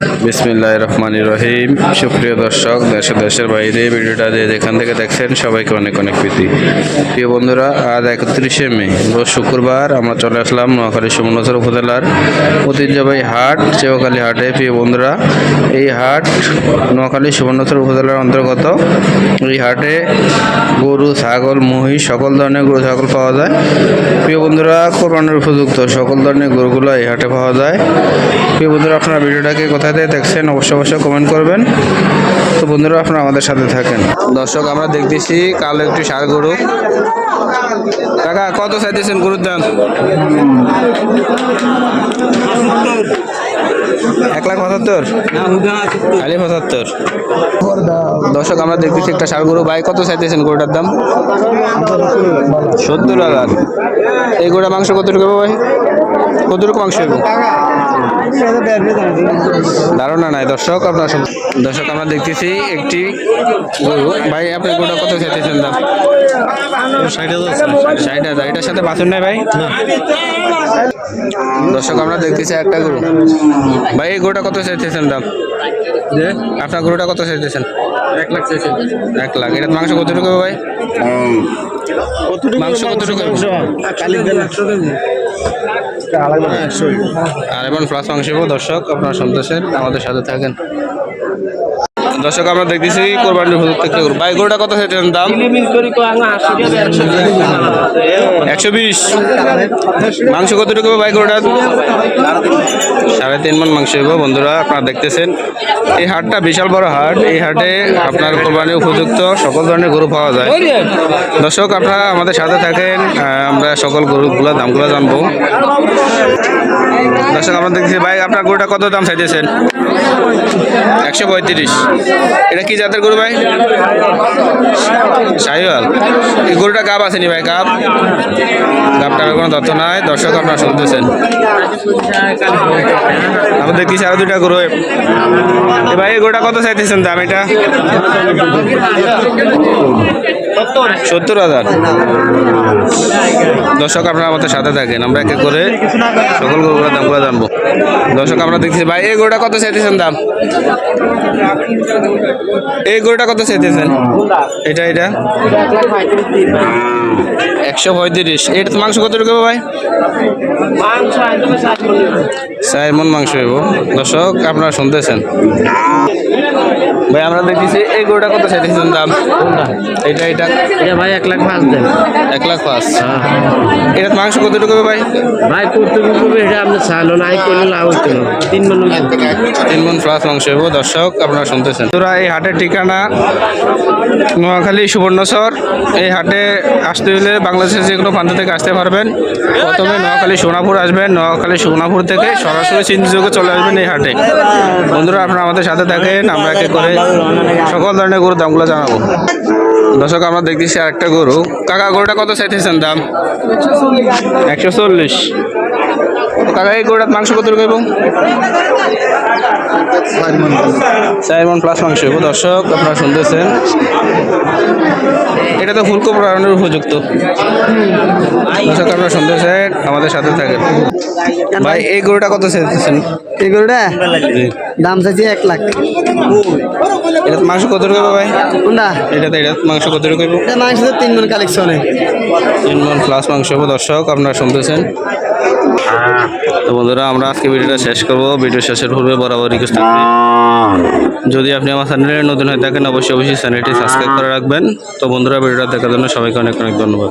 বিসমিল্লাহ রহমান রহিম। সুপ্রিয় দর্শক, দেশ দেশের বাইরে ভিডিওটা যে যেখান থেকে দেখছেন, সবাইকে অনেক অনেক প্রীতি। প্রিয় বন্ধুরা, আজ একত্রিশে মে, রোজ শুক্রবার আমরা চলে আসলাম নোয়াখালী সুমনসর উপজেলার ঐতিহ্যবাহী হাট চেওকালী হাটে। প্রিয় বন্ধুরা, এই হাট নোয়াখালী সুবর্ণচর উপজেলার অন্তর্গত। এই হাটে গরু, ছাগল, মহিষ, সকল ধরনের গরু, ছাগল পাওয়া যায়। প্রিয় বন্ধুরা, কোরবানির উপযুক্ত সকল ধরনের গরুগুলো এই হাটে পাওয়া যায়। প্রিয় বন্ধুরা, আপনারা ভিডিওটাকে কোথা থেকে দেখছেন অবশ্যই অবশ্যই কমেন্ট করবেন। তো বন্ধুরা, আপনারা আমাদের সাথে থাকেন। দর্শক, আমরা দেখতেছি কালো একটি সার গরু। কাকা, কত চাইতেছেন গরুর দাম? এক লাখ পঁচাত্তর? খালি পঁচাত্তর। দর্শক আমরা দেখতেছি একটা সার গরু ভাই কত চাইতেছেন গরুটার দাম? সত্তর হাজার। এই গরুটা মাংস কত টাকা ভাই? কতটুকু মাংস হবে? ধারণা নাই। দর্শক আপনার দর্শক আমরা দেখতেছি একটি গরু। ভাই আপনি গরুটা কত চাইতেছেন দাম? ষাট হাজার এটার সাথে বাছুর নাই ভাই? দর্শক আমরা দেখতেছি একটা গরু। ভাই এই গরুটা কত চাইতেছেন দাম? আপনার গরুটা কত চাইতেছেন? এক লাখ চাইছেন এক লাখ। এটা মাংস কতটুকু ভাই? মাংস কতটুকু? আর এবং প্লাস মাংস দর্শক আপনার সন্তোষের আমাদের সাথে থাকেন। দর্শক, আমরা দেখতেছি কোরবানির একটা গরু ভাই, গরুটা কত চাইতেছেন দাম? একশো বিশ। মাংস কতটুকু ভাই গরুটা সাড়ে তিন মন মাংস হইব। বন্ধুরা, আপনারা দেখতেছেন, এই হাটটা বিশাল বড় হাট। এই হাটে আপনার কোরবানি উপযুক্ত সকল ধরনের গরু পাওয়া যায়। দর্শক, আপনারা আমাদের সাথে থাকেন। আমরা সকল গরুগুলোর দামগুলো জানব। দর্শক, আমরা দেখছি ভাই, আপনার গরুটা কত দাম চাইতেছেন? একশো পঁয়ত্রিশ। এটা কি জাতের গরু ভাই? সাহিওয়াল এই গরুটা গাব আসেনি ভাই, গাব? গাবটার কোনো তথ্য নাই। দর্শক, আপনারা শুনতেছেন। আমরা দেখতেছি আরও দুইটা গরু। ভাই, এই গরুটা কত চাইতেছেন দাম এটা? সত্তর? হাজার। দর্শক, আপনারা আমাদের সাথে থাকেন। আমরা এক করে সকল গরুগুলোর দামগুলো জানব। দর্শক, আমরা দেখছি ভাই, এই গরুটা কত চাইতেছেন দাম? এই গরুটা কত চাইতেছেন? এটা এটা? একশো পঁয়ত্রিশ। এটা তো মাংস কত ঢুকবে ভাই? চার মন মাংস হইব। দর্শক আপনারা শুনতেছেন। ভাই আমরা দেখতেছি এই গরুটা কত চাইতেছেন দাম? এটা এটা। এটা ভাই এক লাখ পাঁচ দেন। এক লাখ পাঁচ। এটা মাংস কত ঢুকবে ভাই? ভাই করবে এটা আপনি চালো না আই করলে লাভ হতো তিন মানুষ তিন মন প্লাস মাংস হইব। দর্শক আপনারা শুনতেছেন। তোরা এই হাটের ঠিকানা নোয়াখালী সুবর্ণচর। এই হাটে আসতে হলে বাংলাদেশের যে কোনো প্রান্ত থেকে আসতে পারবেন। প্রথমে নোয়াখালী, সোনাপুর আসবেন। নোয়াখালী, সোনাপুর থেকে সরাসরি চিন্তিযোগে চলে আসবেন এই হাটে। বন্ধুরা, আপনারা আমাদের সাথে থাকেন। আমরা একে করে সকল ধরনের গরুর দামগুলো জানাব। দর্শক, আমরা দেখতেছি আরেকটা গরু। কাকা, গরুটা কত চাইতেছেন দাম? একশো চল্লিশ। কাকা, এই গরুটার মাংস কত রকম চার মন প্লাস মাংস দর্শক আপনারা শুনতেছেন। এটা তো ফুলকো প্রাণের উপযুক্ত। দর্শক আপনারা শুনতেছেন আমাদের সাথে থাকেন। ভাই এই গরুটা কত চাইতেছেন? এগুলোটা জি। দাম চাইছি এক লাখ। এটা মাংস কত রকম ভাই? কোনটা? এটাতে এটা মাংস কত রকম এটা মাংস তো তিন মন কালেকশনে তিন মন প্লাস মাংস দর্শক আপনারা শুনতেছেন। তো বন্ধুরা, আমরা আজকে ভিডিওটা শেষ করব। ভিডিও শেষের পূর্বে বরাবর রিকোয়েস্ট থাকবে, যদি আপনি আমার চ্যানেলে নতুন হয়ে থাকেন, অবশ্যই অবশ্যই চ্যানেলটি সাবস্ক্রাইব করে রাখবেন। তো বন্ধুরা, ভিডিওটা দেখার জন্য সবাইকে অনেক অনেক ধন্যবাদ।